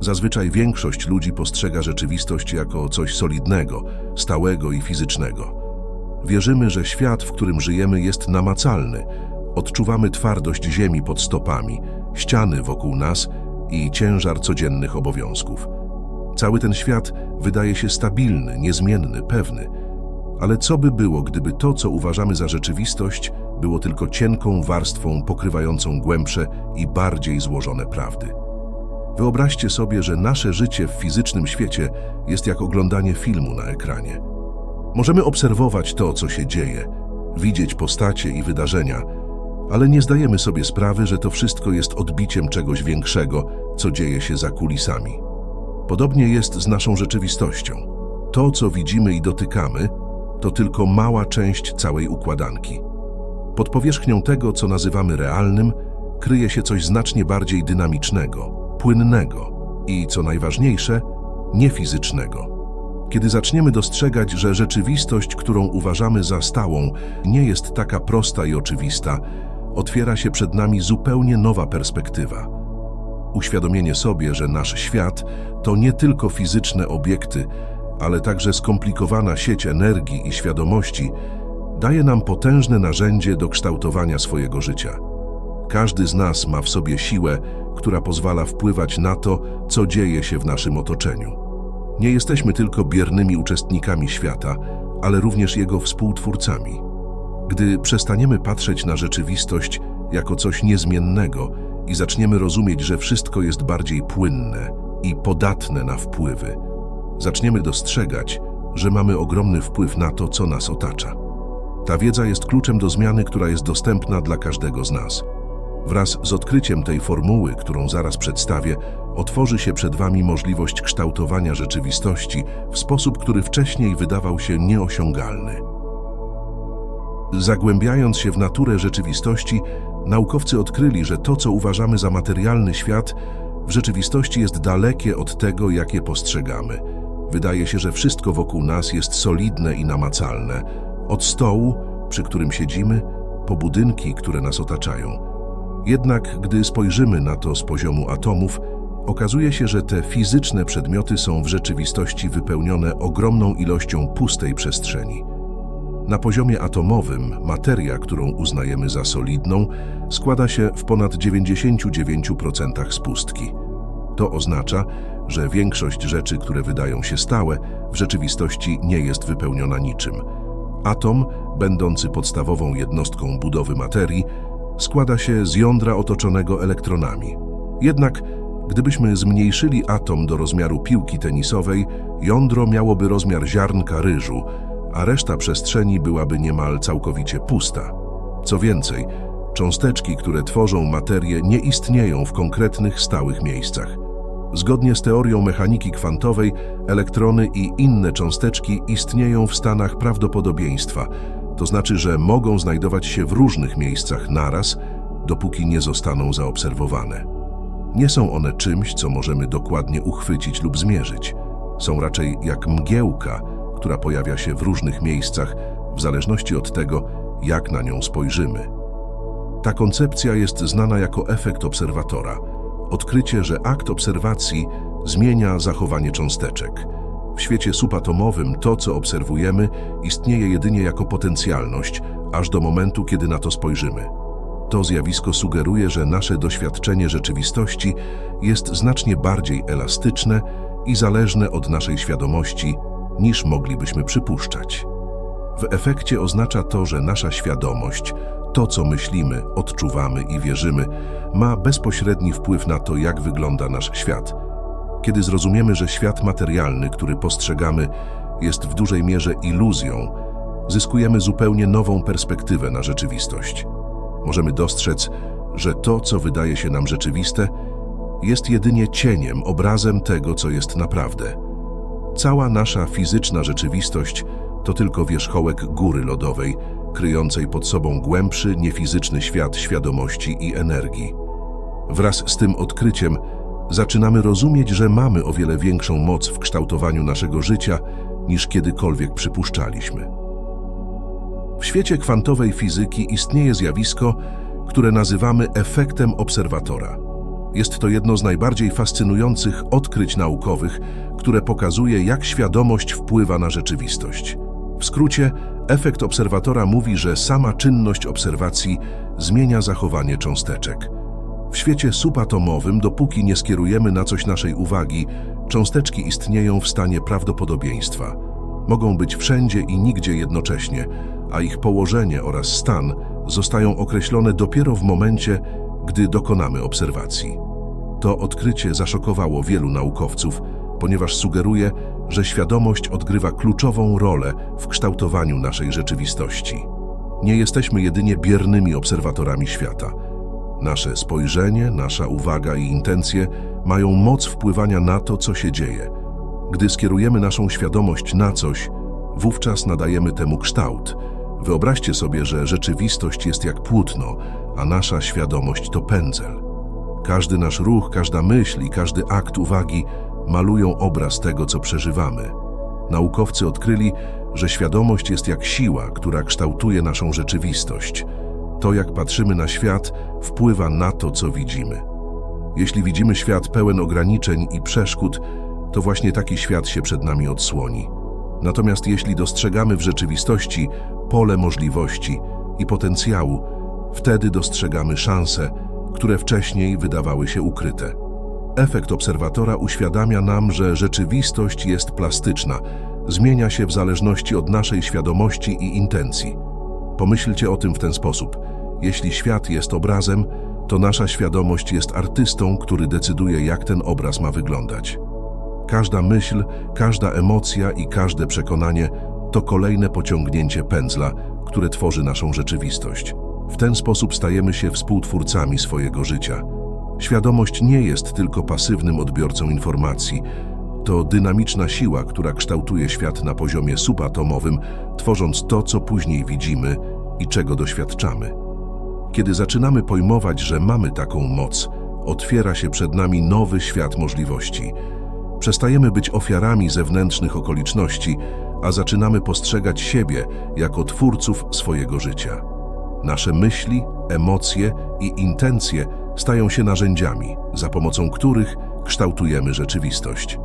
Zazwyczaj większość ludzi postrzega rzeczywistość jako coś solidnego, stałego i fizycznego. Wierzymy, że świat, w którym żyjemy, jest namacalny. Odczuwamy twardość ziemi pod stopami, ściany wokół nas i ciężar codziennych obowiązków. Cały ten świat wydaje się stabilny, niezmienny, pewny. Ale co by było, gdyby to, co uważamy za rzeczywistość, było tylko cienką warstwą pokrywającą głębsze i bardziej złożone prawdy? Wyobraźcie sobie, że nasze życie w fizycznym świecie jest jak oglądanie filmu na ekranie. Możemy obserwować to, co się dzieje, widzieć postacie i wydarzenia, ale nie zdajemy sobie sprawy, że to wszystko jest odbiciem czegoś większego, co dzieje się za kulisami. Podobnie jest z naszą rzeczywistością. To, co widzimy i dotykamy, to tylko mała część całej układanki. Pod powierzchnią tego, co nazywamy realnym, kryje się coś znacznie bardziej dynamicznego, płynnego i, co najważniejsze, niefizycznego. Kiedy zaczniemy dostrzegać, że rzeczywistość, którą uważamy za stałą, nie jest taka prosta i oczywista, otwiera się przed nami zupełnie nowa perspektywa. Uświadomienie sobie, że nasz świat to nie tylko fizyczne obiekty, ale także skomplikowana sieć energii i świadomości, daje nam potężne narzędzie do kształtowania swojego życia. Każdy z nas ma w sobie siłę, która pozwala wpływać na to, co dzieje się w naszym otoczeniu. Nie jesteśmy tylko biernymi uczestnikami świata, ale również jego współtwórcami. Gdy przestaniemy patrzeć na rzeczywistość jako coś niezmiennego i zaczniemy rozumieć, że wszystko jest bardziej płynne i podatne na wpływy, zaczniemy dostrzegać, że mamy ogromny wpływ na to, co nas otacza. Ta wiedza jest kluczem do zmiany, która jest dostępna dla każdego z nas. Wraz z odkryciem tej formuły, którą zaraz przedstawię, otworzy się przed Wami możliwość kształtowania rzeczywistości w sposób, który wcześniej wydawał się nieosiągalny. Zagłębiając się w naturę rzeczywistości, naukowcy odkryli, że to, co uważamy za materialny świat, w rzeczywistości jest dalekie od tego, jakie postrzegamy. Wydaje się, że wszystko wokół nas jest solidne i namacalne. Od stołu, przy którym siedzimy, po budynki, które nas otaczają. Jednak gdy spojrzymy na to z poziomu atomów, okazuje się, że te fizyczne przedmioty są w rzeczywistości wypełnione ogromną ilością pustej przestrzeni. Na poziomie atomowym materia, którą uznajemy za solidną, składa się w ponad 99% z pustki. To oznacza, że większość rzeczy, które wydają się stałe, w rzeczywistości nie jest wypełniona niczym. Atom, będący podstawową jednostką budowy materii, składa się z jądra otoczonego elektronami. Jednak gdybyśmy zmniejszyli atom do rozmiaru piłki tenisowej, jądro miałoby rozmiar ziarnka ryżu, a reszta przestrzeni byłaby niemal całkowicie pusta. Co więcej, cząsteczki, które tworzą materię, nie istnieją w konkretnych, stałych miejscach. Zgodnie z teorią mechaniki kwantowej, elektrony i inne cząsteczki istnieją w stanach prawdopodobieństwa, to znaczy, że mogą znajdować się w różnych miejscach naraz, dopóki nie zostaną zaobserwowane. Nie są one czymś, co możemy dokładnie uchwycić lub zmierzyć. Są raczej jak mgiełka, która pojawia się w różnych miejscach, w zależności od tego, jak na nią spojrzymy. Ta koncepcja jest znana jako efekt obserwatora. Odkrycie, że akt obserwacji zmienia zachowanie cząsteczek. W świecie subatomowym to, co obserwujemy, istnieje jedynie jako potencjalność, aż do momentu, kiedy na to spojrzymy. To zjawisko sugeruje, że nasze doświadczenie rzeczywistości jest znacznie bardziej elastyczne i zależne od naszej świadomości, niż moglibyśmy przypuszczać. W efekcie oznacza to, że nasza świadomość, to co myślimy, odczuwamy i wierzymy, ma bezpośredni wpływ na to, jak wygląda nasz świat – kiedy zrozumiemy, że świat materialny, który postrzegamy, jest w dużej mierze iluzją, zyskujemy zupełnie nową perspektywę na rzeczywistość. Możemy dostrzec, że to, co wydaje się nam rzeczywiste, jest jedynie cieniem, obrazem tego, co jest naprawdę. Cała nasza fizyczna rzeczywistość to tylko wierzchołek góry lodowej, kryjącej pod sobą głębszy, niefizyczny świat świadomości i energii. Wraz z tym odkryciem zaczynamy rozumieć, że mamy o wiele większą moc w kształtowaniu naszego życia niż kiedykolwiek przypuszczaliśmy. W świecie kwantowej fizyki istnieje zjawisko, które nazywamy efektem obserwatora. Jest to jedno z najbardziej fascynujących odkryć naukowych, które pokazuje, jak świadomość wpływa na rzeczywistość. W skrócie, efekt obserwatora mówi, że sama czynność obserwacji zmienia zachowanie cząsteczek. W świecie subatomowym, dopóki nie skierujemy na coś naszej uwagi, cząsteczki istnieją w stanie prawdopodobieństwa. Mogą być wszędzie i nigdzie jednocześnie, a ich położenie oraz stan zostają określone dopiero w momencie, gdy dokonamy obserwacji. To odkrycie zaszokowało wielu naukowców, ponieważ sugeruje, że świadomość odgrywa kluczową rolę w kształtowaniu naszej rzeczywistości. Nie jesteśmy jedynie biernymi obserwatorami świata. Nasze spojrzenie, nasza uwaga i intencje mają moc wpływania na to, co się dzieje. Gdy skierujemy naszą świadomość na coś, wówczas nadajemy temu kształt. Wyobraźcie sobie, że rzeczywistość jest jak płótno, a nasza świadomość to pędzel. Każdy nasz ruch, każda myśl i każdy akt uwagi malują obraz tego, co przeżywamy. Naukowcy odkryli, że świadomość jest jak siła, która kształtuje naszą rzeczywistość. To, jak patrzymy na świat, wpływa na to, co widzimy. Jeśli widzimy świat pełen ograniczeń i przeszkód, to właśnie taki świat się przed nami odsłoni. Natomiast jeśli dostrzegamy w rzeczywistości pole możliwości i potencjału, wtedy dostrzegamy szanse, które wcześniej wydawały się ukryte. Efekt obserwatora uświadamia nam, że rzeczywistość jest plastyczna, zmienia się w zależności od naszej świadomości i intencji. Pomyślcie o tym w ten sposób. Jeśli świat jest obrazem, to nasza świadomość jest artystą, który decyduje, jak ten obraz ma wyglądać. Każda myśl, każda emocja i każde przekonanie to kolejne pociągnięcie pędzla, które tworzy naszą rzeczywistość. W ten sposób stajemy się współtwórcami swojego życia. Świadomość nie jest tylko pasywnym odbiorcą informacji. To dynamiczna siła, która kształtuje świat na poziomie subatomowym, tworząc to, co później widzimy i czego doświadczamy. Kiedy zaczynamy pojmować, że mamy taką moc, otwiera się przed nami nowy świat możliwości. Przestajemy być ofiarami zewnętrznych okoliczności, a zaczynamy postrzegać siebie jako twórców swojego życia. Nasze myśli, emocje i intencje stają się narzędziami, za pomocą których kształtujemy rzeczywistość.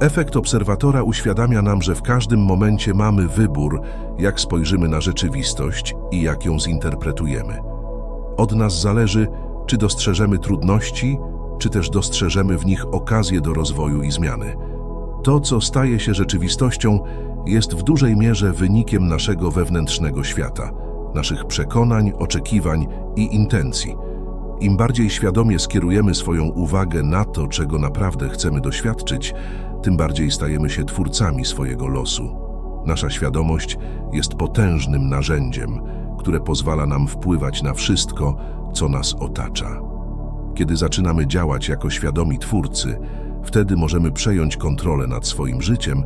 Efekt obserwatora uświadamia nam, że w każdym momencie mamy wybór, jak spojrzymy na rzeczywistość i jak ją zinterpretujemy. Od nas zależy, czy dostrzeżemy trudności, czy też dostrzeżemy w nich okazję do rozwoju i zmiany. To, co staje się rzeczywistością, jest w dużej mierze wynikiem naszego wewnętrznego świata, naszych przekonań, oczekiwań i intencji. Im bardziej świadomie skierujemy swoją uwagę na to, czego naprawdę chcemy doświadczyć, tym bardziej stajemy się twórcami swojego losu. Nasza świadomość jest potężnym narzędziem, które pozwala nam wpływać na wszystko, co nas otacza. Kiedy zaczynamy działać jako świadomi twórcy, wtedy możemy przejąć kontrolę nad swoim życiem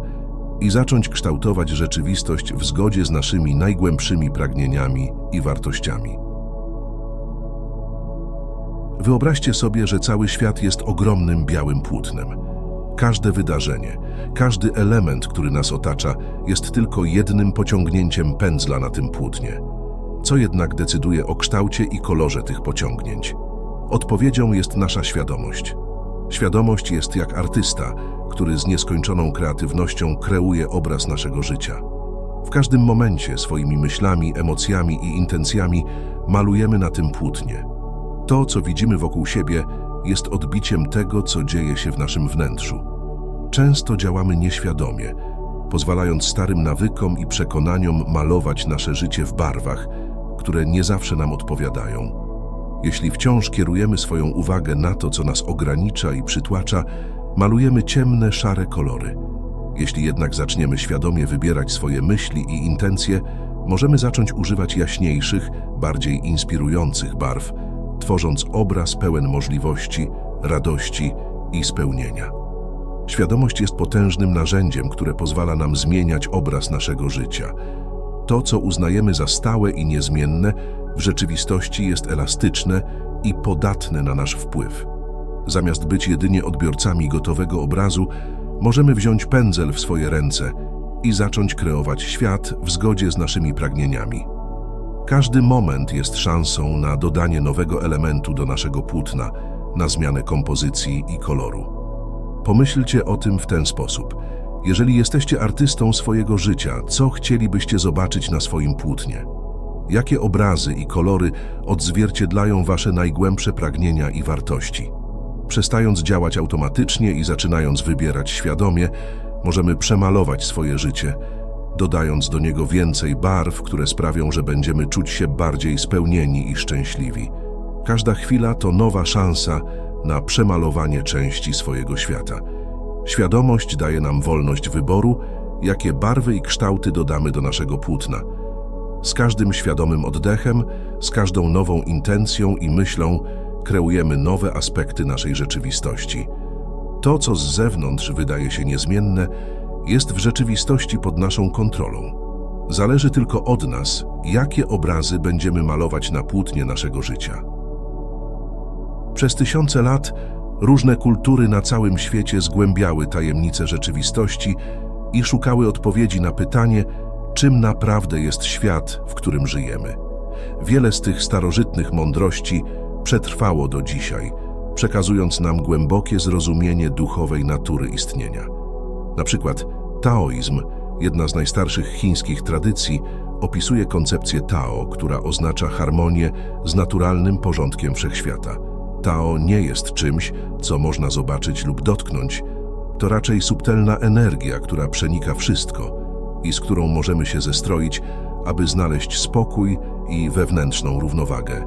i zacząć kształtować rzeczywistość w zgodzie z naszymi najgłębszymi pragnieniami i wartościami. Wyobraźcie sobie, że cały świat jest ogromnym białym płótnem. Każde wydarzenie, każdy element, który nas otacza, jest tylko jednym pociągnięciem pędzla na tym płótnie. Co jednak decyduje o kształcie i kolorze tych pociągnięć? Odpowiedzią jest nasza świadomość. Świadomość jest jak artysta, który z nieskończoną kreatywnością kreuje obraz naszego życia. W każdym momencie swoimi myślami, emocjami i intencjami malujemy na tym płótnie. To, co widzimy wokół siebie, jest odbiciem tego, co dzieje się w naszym wnętrzu. Często działamy nieświadomie, pozwalając starym nawykom i przekonaniom malować nasze życie w barwach, które nie zawsze nam odpowiadają. Jeśli wciąż kierujemy swoją uwagę na to, co nas ogranicza i przytłacza, malujemy ciemne, szare kolory. Jeśli jednak zaczniemy świadomie wybierać swoje myśli i intencje, możemy zacząć używać jaśniejszych, bardziej inspirujących barw, tworząc obraz pełen możliwości, radości i spełnienia. Świadomość jest potężnym narzędziem, które pozwala nam zmieniać obraz naszego życia. To, co uznajemy za stałe i niezmienne, w rzeczywistości jest elastyczne i podatne na nasz wpływ. Zamiast być jedynie odbiorcami gotowego obrazu, możemy wziąć pędzel w swoje ręce i zacząć kreować świat w zgodzie z naszymi pragnieniami. Każdy moment jest szansą na dodanie nowego elementu do naszego płótna, na zmianę kompozycji i koloru. Pomyślcie o tym w ten sposób. Jeżeli jesteście artystą swojego życia, co chcielibyście zobaczyć na swoim płótnie? Jakie obrazy i kolory odzwierciedlają wasze najgłębsze pragnienia i wartości? Przestając działać automatycznie i zaczynając wybierać świadomie, możemy przemalować swoje życie, dodając do niego więcej barw, które sprawią, że będziemy czuć się bardziej spełnieni i szczęśliwi. Każda chwila to nowa szansa na przemalowanie części swojego świata. Świadomość daje nam wolność wyboru, jakie barwy i kształty dodamy do naszego płótna. Z każdym świadomym oddechem, z każdą nową intencją i myślą kreujemy nowe aspekty naszej rzeczywistości. To, co z zewnątrz wydaje się niezmienne, jest w rzeczywistości pod naszą kontrolą. Zależy tylko od nas, jakie obrazy będziemy malować na płótnie naszego życia. Przez tysiące lat różne kultury na całym świecie zgłębiały tajemnice rzeczywistości i szukały odpowiedzi na pytanie, czym naprawdę jest świat, w którym żyjemy. Wiele z tych starożytnych mądrości przetrwało do dzisiaj, przekazując nam głębokie zrozumienie duchowej natury istnienia. Na przykład taoizm, jedna z najstarszych chińskich tradycji, opisuje koncepcję Tao, która oznacza harmonię z naturalnym porządkiem wszechświata. Tao nie jest czymś, co można zobaczyć lub dotknąć. To raczej subtelna energia, która przenika wszystko i z którą możemy się zestroić, aby znaleźć spokój i wewnętrzną równowagę.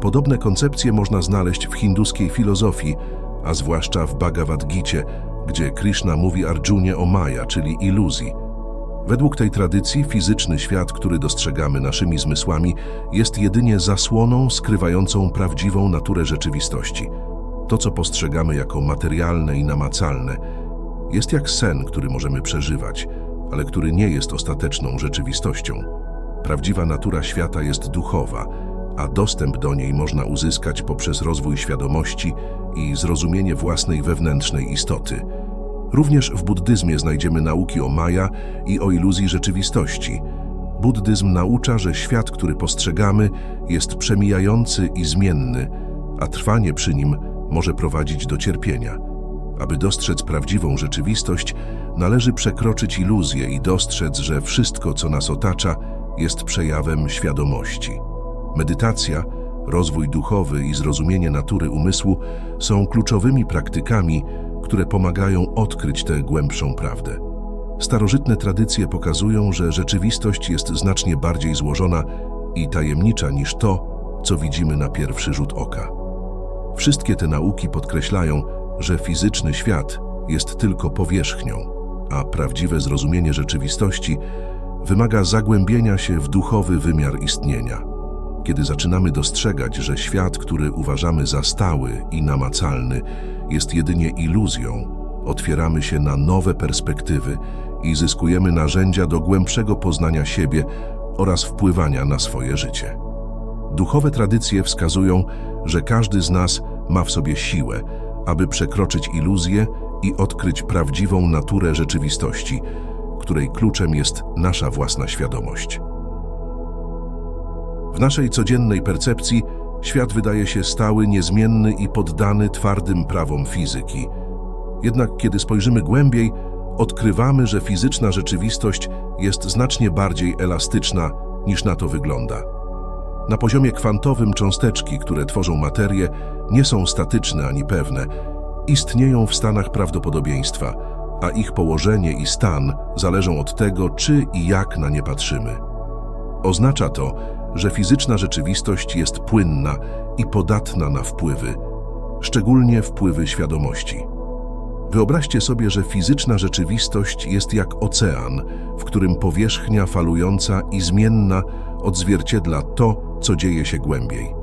Podobne koncepcje można znaleźć w hinduskiej filozofii, a zwłaszcza w Bhagavad Gicie, gdzie Krishna mówi Arjunie o Maya, czyli iluzji. Według tej tradycji fizyczny świat, który dostrzegamy naszymi zmysłami, jest jedynie zasłoną skrywającą prawdziwą naturę rzeczywistości. To, co postrzegamy jako materialne i namacalne, jest jak sen, który możemy przeżywać, ale który nie jest ostateczną rzeczywistością. Prawdziwa natura świata jest duchowa, a dostęp do niej można uzyskać poprzez rozwój świadomości i zrozumienie własnej wewnętrznej istoty. Również w buddyzmie znajdziemy nauki o Maja i o iluzji rzeczywistości. Buddyzm naucza, że świat, który postrzegamy, jest przemijający i zmienny, a trwanie przy nim może prowadzić do cierpienia. Aby dostrzec prawdziwą rzeczywistość, należy przekroczyć iluzję i dostrzec, że wszystko, co nas otacza, jest przejawem świadomości. Medytacja, rozwój duchowy i zrozumienie natury umysłu są kluczowymi praktykami, które pomagają odkryć tę głębszą prawdę. Starożytne tradycje pokazują, że rzeczywistość jest znacznie bardziej złożona i tajemnicza niż to, co widzimy na pierwszy rzut oka. Wszystkie te nauki podkreślają, że fizyczny świat jest tylko powierzchnią, a prawdziwe zrozumienie rzeczywistości wymaga zagłębienia się w duchowy wymiar istnienia. Kiedy zaczynamy dostrzegać, że świat, który uważamy za stały i namacalny, jest jedynie iluzją, otwieramy się na nowe perspektywy i zyskujemy narzędzia do głębszego poznania siebie oraz wpływania na swoje życie. Duchowe tradycje wskazują, że każdy z nas ma w sobie siłę, aby przekroczyć iluzję i odkryć prawdziwą naturę rzeczywistości, której kluczem jest nasza własna świadomość. W naszej codziennej percepcji świat wydaje się stały, niezmienny i poddany twardym prawom fizyki. Jednak kiedy spojrzymy głębiej, odkrywamy, że fizyczna rzeczywistość jest znacznie bardziej elastyczna niż na to wygląda. Na poziomie kwantowym cząsteczki, które tworzą materię, nie są statyczne ani pewne. Istnieją w stanach prawdopodobieństwa, a ich położenie i stan zależą od tego, czy i jak na nie patrzymy. Oznacza to, że fizyczna rzeczywistość jest płynna i podatna na wpływy, szczególnie wpływy świadomości. Wyobraźcie sobie, że fizyczna rzeczywistość jest jak ocean, w którym powierzchnia falująca i zmienna odzwierciedla to, co dzieje się głębiej.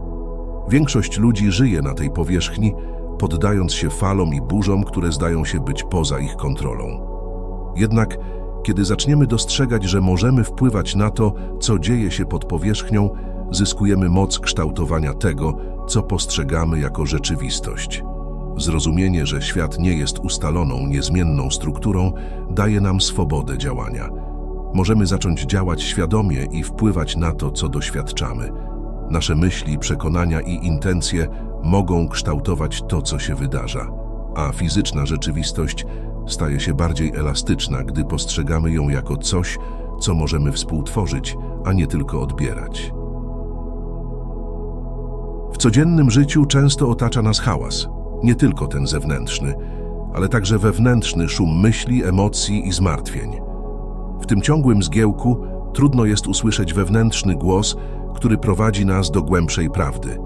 Większość ludzi żyje na tej powierzchni, poddając się falom i burzom, które zdają się być poza ich kontrolą. Jednak kiedy zaczniemy dostrzegać, że możemy wpływać na to, co dzieje się pod powierzchnią, zyskujemy moc kształtowania tego, co postrzegamy jako rzeczywistość. Zrozumienie, że świat nie jest ustaloną, niezmienną strukturą, daje nam swobodę działania. Możemy zacząć działać świadomie i wpływać na to, co doświadczamy. Nasze myśli, przekonania i intencje mogą kształtować to, co się wydarza, a fizyczna rzeczywistość staje się bardziej elastyczna, gdy postrzegamy ją jako coś, co możemy współtworzyć, a nie tylko odbierać. W codziennym życiu często otacza nas hałas, nie tylko ten zewnętrzny, ale także wewnętrzny szum myśli, emocji i zmartwień. W tym ciągłym zgiełku trudno jest usłyszeć wewnętrzny głos, który prowadzi nas do głębszej prawdy.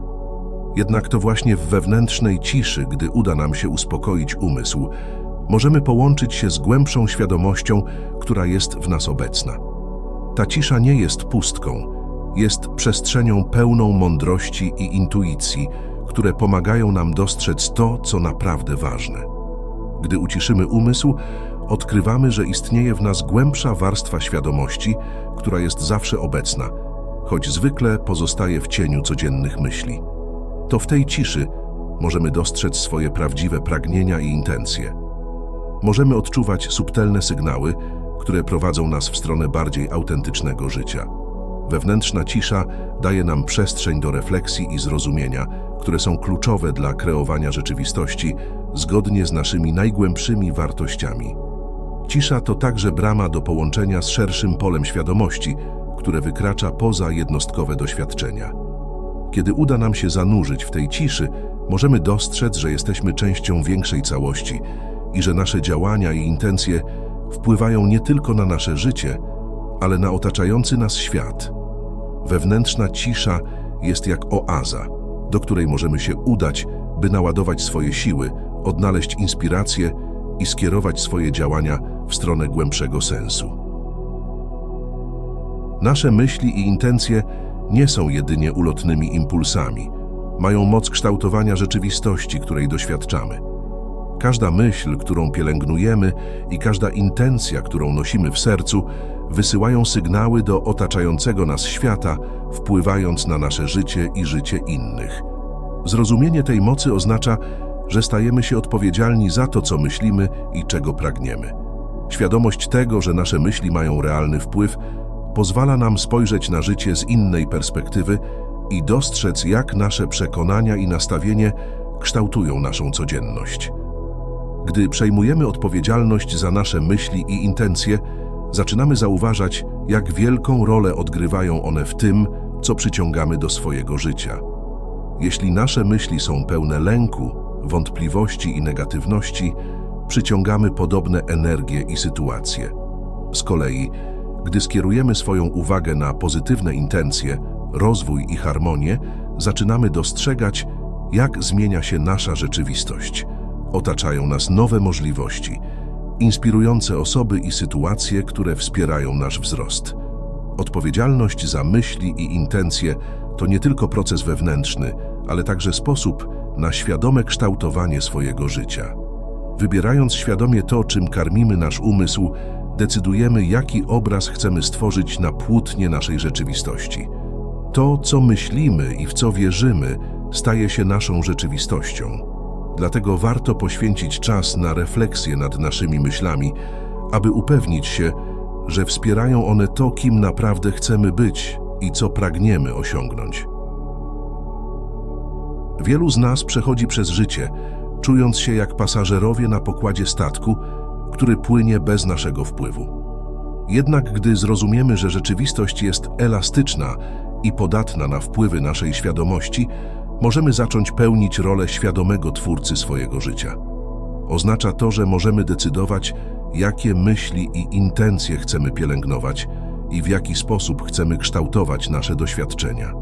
Jednak to właśnie w wewnętrznej ciszy, gdy uda nam się uspokoić umysł, możemy połączyć się z głębszą świadomością, która jest w nas obecna. Ta cisza nie jest pustką, jest przestrzenią pełną mądrości i intuicji, które pomagają nam dostrzec to, co naprawdę ważne. Gdy uciszymy umysł, odkrywamy, że istnieje w nas głębsza warstwa świadomości, która jest zawsze obecna, choć zwykle pozostaje w cieniu codziennych myśli. To w tej ciszy możemy dostrzec swoje prawdziwe pragnienia i intencje. Możemy odczuwać subtelne sygnały, które prowadzą nas w stronę bardziej autentycznego życia. Wewnętrzna cisza daje nam przestrzeń do refleksji i zrozumienia, które są kluczowe dla kreowania rzeczywistości zgodnie z naszymi najgłębszymi wartościami. Cisza to także brama do połączenia z szerszym polem świadomości, które wykracza poza jednostkowe doświadczenia. Kiedy uda nam się zanurzyć w tej ciszy, możemy dostrzec, że jesteśmy częścią większej całości i że nasze działania i intencje wpływają nie tylko na nasze życie, ale na otaczający nas świat. Wewnętrzna cisza jest jak oaza, do której możemy się udać, by naładować swoje siły, odnaleźć inspirację i skierować swoje działania w stronę głębszego sensu. Nasze myśli i intencje nie są jedynie ulotnymi impulsami. Mają moc kształtowania rzeczywistości, której doświadczamy. Każda myśl, którą pielęgnujemy i każda intencja, którą nosimy w sercu, wysyłają sygnały do otaczającego nas świata, wpływając na nasze życie i życie innych. Zrozumienie tej mocy oznacza, że stajemy się odpowiedzialni za to, co myślimy i czego pragniemy. Świadomość tego, że nasze myśli mają realny wpływ, pozwala nam spojrzeć na życie z innej perspektywy i dostrzec, jak nasze przekonania i nastawienie kształtują naszą codzienność. Gdy przejmujemy odpowiedzialność za nasze myśli i intencje, zaczynamy zauważać, jak wielką rolę odgrywają one w tym, co przyciągamy do swojego życia. Jeśli nasze myśli są pełne lęku, wątpliwości i negatywności, przyciągamy podobne energie i sytuacje. Z kolei, gdy skierujemy swoją uwagę na pozytywne intencje, rozwój i harmonię, zaczynamy dostrzegać, jak zmienia się nasza rzeczywistość. Otaczają nas nowe możliwości, inspirujące osoby i sytuacje, które wspierają nasz wzrost. Odpowiedzialność za myśli i intencje to nie tylko proces wewnętrzny, ale także sposób na świadome kształtowanie swojego życia. Wybierając świadomie to, czym karmimy nasz umysł, decydujemy, jaki obraz chcemy stworzyć na płótnie naszej rzeczywistości. To, co myślimy i w co wierzymy, staje się naszą rzeczywistością. Dlatego warto poświęcić czas na refleksję nad naszymi myślami, aby upewnić się, że wspierają one to, kim naprawdę chcemy być i co pragniemy osiągnąć. Wielu z nas przechodzi przez życie, czując się jak pasażerowie na pokładzie statku, który płynie bez naszego wpływu. Jednak gdy zrozumiemy, że rzeczywistość jest elastyczna i podatna na wpływy naszej świadomości, możemy zacząć pełnić rolę świadomego twórcy swojego życia. Oznacza to, że możemy decydować, jakie myśli i intencje chcemy pielęgnować i w jaki sposób chcemy kształtować nasze doświadczenia.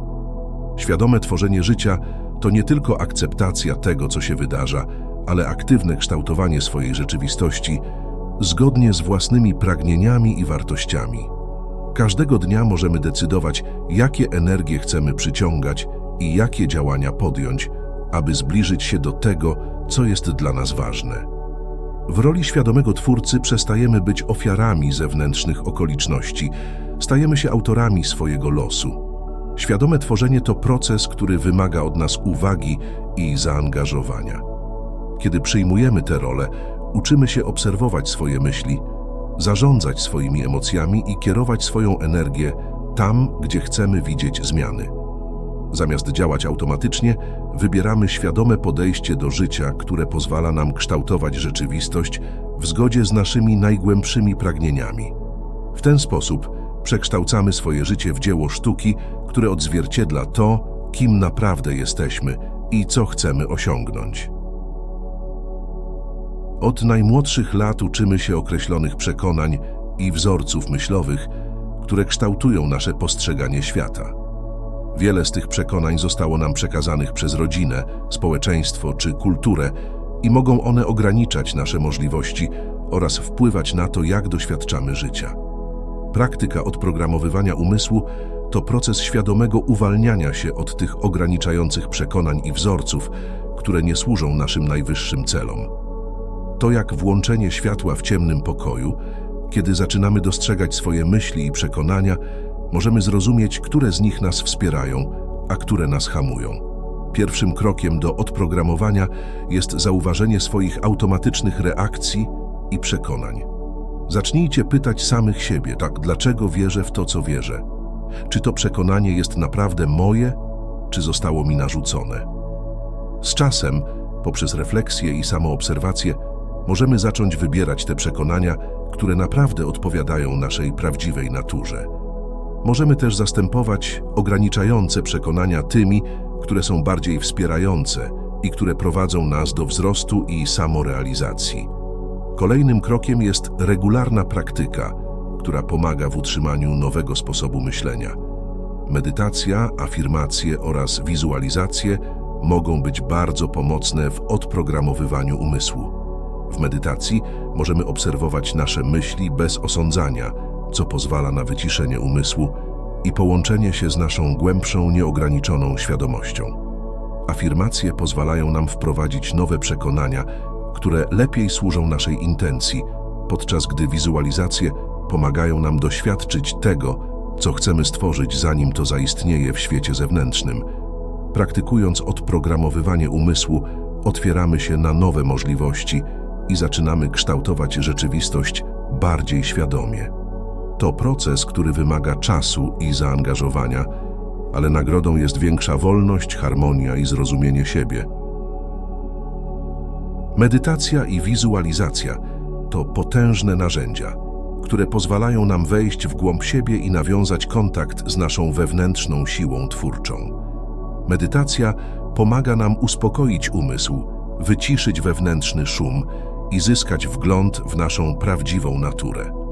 Świadome tworzenie życia to nie tylko akceptacja tego, co się wydarza, ale aktywne kształtowanie swojej rzeczywistości zgodnie z własnymi pragnieniami i wartościami. Każdego dnia możemy decydować, jakie energie chcemy przyciągać i jakie działania podjąć, aby zbliżyć się do tego, co jest dla nas ważne. W roli świadomego twórcy przestajemy być ofiarami zewnętrznych okoliczności, stajemy się autorami swojego losu. Świadome tworzenie to proces, który wymaga od nas uwagi i zaangażowania. Kiedy przyjmujemy tę rolę, uczymy się obserwować swoje myśli, zarządzać swoimi emocjami i kierować swoją energię tam, gdzie chcemy widzieć zmiany. Zamiast działać automatycznie, wybieramy świadome podejście do życia, które pozwala nam kształtować rzeczywistość w zgodzie z naszymi najgłębszymi pragnieniami. W ten sposób przekształcamy swoje życie w dzieło sztuki, które odzwierciedla to, kim naprawdę jesteśmy i co chcemy osiągnąć. Od najmłodszych lat uczymy się określonych przekonań i wzorców myślowych, które kształtują nasze postrzeganie świata. Wiele z tych przekonań zostało nam przekazanych przez rodzinę, społeczeństwo czy kulturę i mogą one ograniczać nasze możliwości oraz wpływać na to, jak doświadczamy życia. Praktyka odprogramowywania umysłu to proces świadomego uwalniania się od tych ograniczających przekonań i wzorców, które nie służą naszym najwyższym celom. To jak włączenie światła w ciemnym pokoju, kiedy zaczynamy dostrzegać swoje myśli i przekonania, możemy zrozumieć, które z nich nas wspierają, a które nas hamują. Pierwszym krokiem do odprogramowania jest zauważenie swoich automatycznych reakcji i przekonań. Zacznijcie pytać samych siebie, tak, dlaczego wierzę w to, co wierzę? Czy to przekonanie jest naprawdę moje, czy zostało mi narzucone? Z czasem, poprzez refleksję i samoobserwację, możemy zacząć wybierać te przekonania, które naprawdę odpowiadają naszej prawdziwej naturze. Możemy też zastępować ograniczające przekonania tymi, które są bardziej wspierające i które prowadzą nas do wzrostu i samorealizacji. Kolejnym krokiem jest regularna praktyka, która pomaga w utrzymaniu nowego sposobu myślenia. Medytacja, afirmacje oraz wizualizacje mogą być bardzo pomocne w odprogramowywaniu umysłu. W medytacji możemy obserwować nasze myśli bez osądzania, co pozwala na wyciszenie umysłu i połączenie się z naszą głębszą, nieograniczoną świadomością. Afirmacje pozwalają nam wprowadzić nowe przekonania, które lepiej służą naszej intencji, podczas gdy wizualizacje pomagają nam doświadczyć tego, co chcemy stworzyć, zanim to zaistnieje w świecie zewnętrznym. Praktykując odprogramowywanie umysłu, otwieramy się na nowe możliwości i zaczynamy kształtować rzeczywistość bardziej świadomie. To proces, który wymaga czasu i zaangażowania, ale nagrodą jest większa wolność, harmonia i zrozumienie siebie. Medytacja i wizualizacja to potężne narzędzia, które pozwalają nam wejść w głąb siebie i nawiązać kontakt z naszą wewnętrzną siłą twórczą. Medytacja pomaga nam uspokoić umysł, wyciszyć wewnętrzny szum i zyskać wgląd w naszą prawdziwą naturę.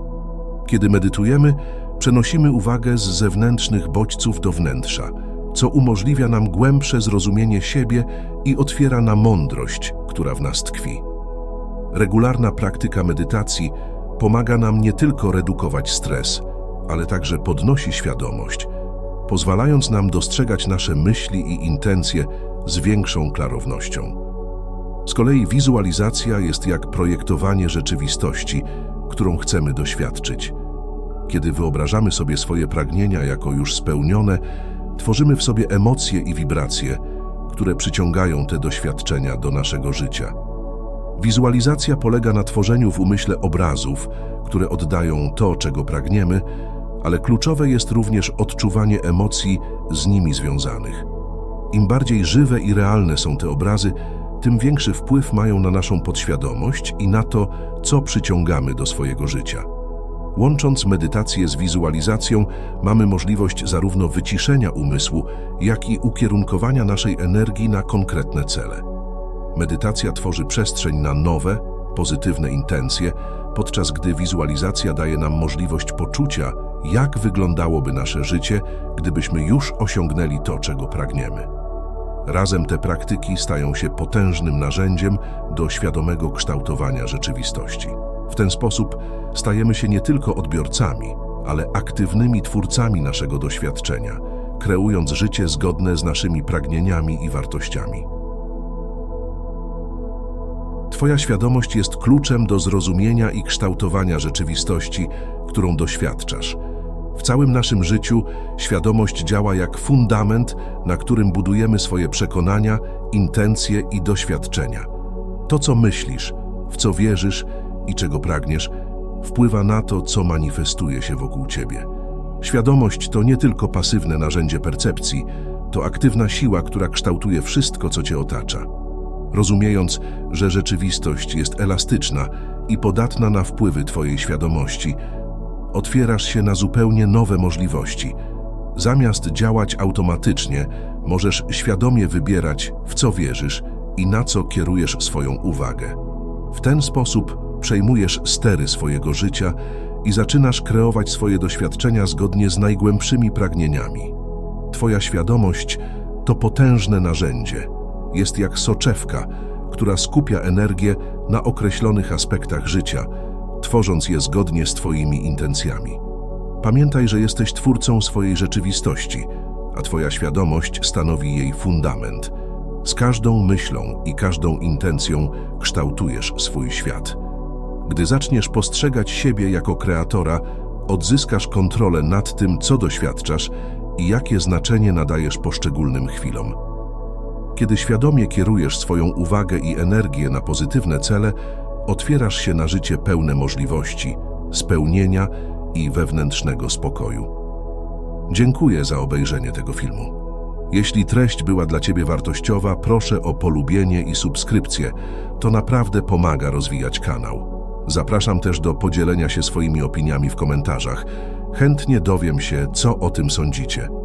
Kiedy medytujemy, przenosimy uwagę z zewnętrznych bodźców do wnętrza, co umożliwia nam głębsze zrozumienie siebie i otwiera na mądrość, która w nas tkwi. Regularna praktyka medytacji pomaga nam nie tylko redukować stres, ale także podnosi świadomość, pozwalając nam dostrzegać nasze myśli i intencje z większą klarownością. Z kolei wizualizacja jest jak projektowanie rzeczywistości, którą chcemy doświadczyć. Kiedy wyobrażamy sobie swoje pragnienia jako już spełnione, tworzymy w sobie emocje i wibracje, które przyciągają te doświadczenia do naszego życia. Wizualizacja polega na tworzeniu w umyśle obrazów, które oddają to, czego pragniemy, ale kluczowe jest również odczuwanie emocji z nimi związanych. Im bardziej żywe i realne są te obrazy, tym większy wpływ mają na naszą podświadomość i na to, co przyciągamy do swojego życia. Łącząc medytację z wizualizacją, mamy możliwość zarówno wyciszenia umysłu, jak i ukierunkowania naszej energii na konkretne cele. Medytacja tworzy przestrzeń na nowe, pozytywne intencje, podczas gdy wizualizacja daje nam możliwość poczucia, jak wyglądałoby nasze życie, gdybyśmy już osiągnęli to, czego pragniemy. Razem te praktyki stają się potężnym narzędziem do świadomego kształtowania rzeczywistości. W ten sposób stajemy się nie tylko odbiorcami, ale aktywnymi twórcami naszego doświadczenia, kreując życie zgodne z naszymi pragnieniami i wartościami. Twoja świadomość jest kluczem do zrozumienia i kształtowania rzeczywistości, którą doświadczasz. W całym naszym życiu świadomość działa jak fundament, na którym budujemy swoje przekonania, intencje i doświadczenia. To, co myślisz, w co wierzysz i czego pragniesz, wpływa na to, co manifestuje się wokół ciebie. Świadomość to nie tylko pasywne narzędzie percepcji, to aktywna siła, która kształtuje wszystko, co cię otacza. Rozumiejąc, że rzeczywistość jest elastyczna i podatna na wpływy twojej świadomości, otwierasz się na zupełnie nowe możliwości. Zamiast działać automatycznie, możesz świadomie wybierać, w co wierzysz i na co kierujesz swoją uwagę. W ten sposób przejmujesz stery swojego życia i zaczynasz kreować swoje doświadczenia zgodnie z najgłębszymi pragnieniami. Twoja świadomość to potężne narzędzie. Jest jak soczewka, która skupia energię na określonych aspektach życia, tworząc je zgodnie z Twoimi intencjami. Pamiętaj, że jesteś twórcą swojej rzeczywistości, a Twoja świadomość stanowi jej fundament. Z każdą myślą i każdą intencją kształtujesz swój świat. Gdy zaczniesz postrzegać siebie jako kreatora, odzyskasz kontrolę nad tym, co doświadczasz i jakie znaczenie nadajesz poszczególnym chwilom. Kiedy świadomie kierujesz swoją uwagę i energię na pozytywne cele, otwierasz się na życie pełne możliwości, spełnienia i wewnętrznego spokoju. Dziękuję za obejrzenie tego filmu. Jeśli treść była dla Ciebie wartościowa, proszę o polubienie i subskrypcję. To naprawdę pomaga rozwijać kanał. Zapraszam też do podzielenia się swoimi opiniami w komentarzach. Chętnie dowiem się, co o tym sądzicie.